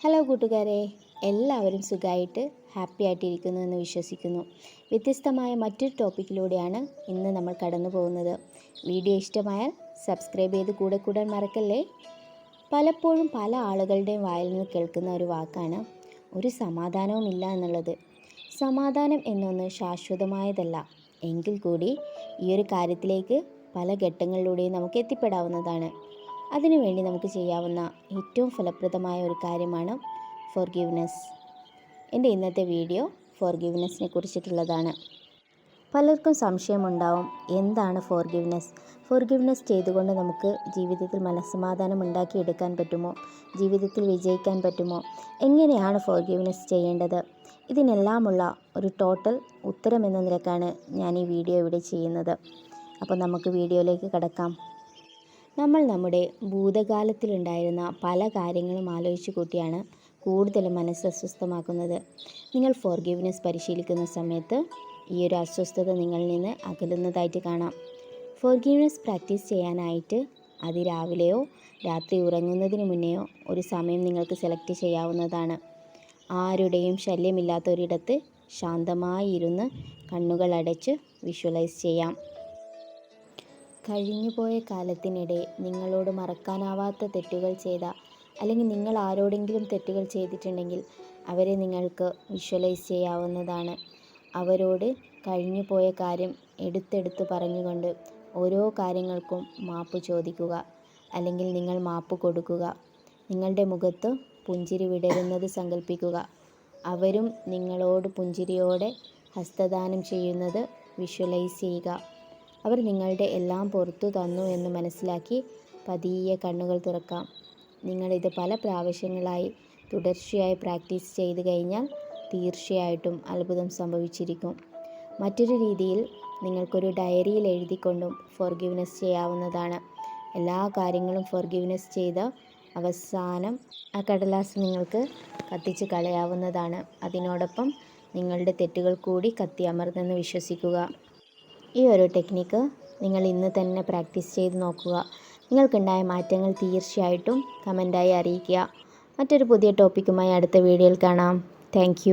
Hello കൂട്ടുകാരെ. എല്ലാവരും സുഖമായിട്ട് ഹാപ്പി ആയിട്ടിരിക്കുന്നു എന്ന് വിശ്വസിക്കുന്നു. വ്യത്യസ്തമായ മറ്റൊരു ടോപ്പിക്കിലൂടെയാണ് ഇന്ന് നമ്മൾ കടന്നു പോകുന്നത്. വീഡിയോ ഇഷ്ടമായാൽ സബ്സ്ക്രൈബ് ചെയ്ത് കൂടെ കൂടാൻ മറക്കല്ലേ? പലപ്പോഴും പല ആളുകളുടെയും വായിൽ നിന്ന് കേൾക്കുന്ന ഒരു വാക്കാണ് ഒരു സമാധാനവും ഇല്ല എന്നുള്ളത്. സമാധാനം എന്നൊന്ന് ശാശ്വതമായതല്ല. എങ്കിൽ കൂടി ഈ ഒരു കാര്യത്തിലേക്ക് പല ഘട്ടങ്ങളിലൂടെയും നമുക്ക് എത്തിപ്പെടാവുന്നതാണ്. അതിനുവേണ്ടി നമുക്ക് ചെയ്യാവുന്ന ഏറ്റവും ഫലപ്രദമായ ഒരു കാര്യമാണ് ഫോർ ഗിവ്നെസ് എന്റെ ഇന്നത്തെ വീഡിയോ ഫോർ ഗിവ്നെസ്സിനെ കുറിച്ചിട്ടുള്ളതാണ്. പലർക്കും സംശയമുണ്ടാവും എന്താണ് ഫോർ ഗിവ്നെസ് ഫോർ ഗിവ്നെസ് ചെയ്തുകൊണ്ട് നമുക്ക് ജീവിതത്തിൽ മനസ്സമാധാനം ഉണ്ടാക്കിയെടുക്കാൻ പറ്റുമോ? ജീവിതത്തിൽ വിജയിക്കാൻ പറ്റുമോ? എങ്ങനെയാണ് ഫോർ ഗിവ്നെസ് ചെയ്യേണ്ടത്? ഇതിനെല്ലാമുള്ള ഒരു ടോട്ടൽ ഉത്തരം എന്ന നിലക്കാണ് ഞാൻ ഈ വീഡിയോ ഇവിടെ ചെയ്യുന്നത്. അപ്പോൾ നമുക്ക് വീഡിയോയിലേക്ക് കടക്കാം. നമ്മൾ നമ്മുടെ ഭൂതകാലത്തിലുണ്ടായിരുന്ന പല കാര്യങ്ങളും ആലോചിച്ച് കൂട്ടിയാണ് കൂടുതലും മനസ്സ് അസ്വസ്ഥമാക്കുന്നത്. നിങ്ങൾ ഫോർഗിവ്നെസ് പരിശീലിക്കുന്ന സമയത്ത് ഈ ഒരു അസ്വസ്ഥത നിങ്ങളിൽ നിന്ന് അകലുന്നതായിട്ട് കാണാം. ഫോർഗീവ്നെസ് പ്രാക്ടീസ് ചെയ്യാനായിട്ട് അതിരാവിലെയോ രാത്രി ഉറങ്ങുന്നതിന് മുന്നെയോ ഒരു സമയം നിങ്ങൾക്ക് സെലക്ട് ചെയ്യാവുന്നതാണ്. ആരുടെയും ശല്യമില്ലാത്ത ഒരിടത്ത് ശാന്തമായി ഇരുന്ന് കണ്ണുകൾ അടച്ച് വിഷ്വലൈസ് ചെയ്യാം. കഴിഞ്ഞുപോയ കാലത്തിനിടെ നിങ്ങളോട് മറക്കാനാവാത്ത തെറ്റുകൾ ചെയ്ത അല്ലെങ്കിൽ നിങ്ങൾ ആരോടെങ്കിലും തെറ്റുകൾ ചെയ്തിട്ടുണ്ടെങ്കിൽ അവരെ നിങ്ങൾക്ക് വിഷ്വലൈസ് ചെയ്യാവുന്നതാണ്. അവരോട് കഴിഞ്ഞുപോയ കാര്യം എടുത്തെടുത്ത് പറഞ്ഞുകൊണ്ട് ഓരോ കാര്യങ്ങൾക്കും മാപ്പ് ചോദിക്കുക അല്ലെങ്കിൽ നിങ്ങൾ മാപ്പ് കൊടുക്കുക. നിങ്ങളുടെ മുഖത്ത് പുഞ്ചിരി വിടരുന്നത് സങ്കല്പിക്കുക അവരും നിങ്ങളോട് പുഞ്ചിരിയോടെ ഹസ്തദാനം ചെയ്യുന്നത് വിഷ്വലൈസ് ചെയ്യുക. അവർ നിങ്ങളുടെ എല്ലാം പുറത്തു തന്നു എന്ന് മനസ്സിലാക്കി പതിയെ കണ്ണുകൾ തുറക്കാം. നിങ്ങളിത് പല പ്രാവശ്യങ്ങളായി തുടർച്ചയായി പ്രാക്ടീസ് ചെയ്തു കഴിഞ്ഞാൽ തീർച്ചയായിട്ടും അത്ഭുതം സംഭവിച്ചിരിക്കും. മറ്റൊരു രീതിയിൽ നിങ്ങൾക്കൊരു ഡയറിയിൽ എഴുതിക്കൊണ്ടും ഫോർഗിവ്നെസ് ചെയ്യാവുന്നതാണ്. എല്ലാ കാര്യങ്ങളും ഫോർഗിവ്നെസ് ചെയ്ത് അവസാനം ആ കടലാസ് നിങ്ങൾക്ക് കത്തിച്ച് കളയാവുന്നതാണ്. അതിനോടൊപ്പം നിങ്ങളുടെ തെറ്റുകൾ കൂടി കത്തി അമർന്നെന്ന് വിശ്വസിക്കുക. ഈ ഒരു ടെക്നിക്ക് നിങ്ങൾ ഇന്ന് തന്നെ പ്രാക്ടീസ് ചെയ്ത് നോക്കുക. നിങ്ങൾക്കുണ്ടായ മാറ്റങ്ങൾ തീർച്ചയായിട്ടും കമന്റായി അറിയിക്കുക. മറ്റൊരു പുതിയ ടോപ്പിക്കുമായി അടുത്ത വീഡിയോയിൽ കാണാം. താങ്ക്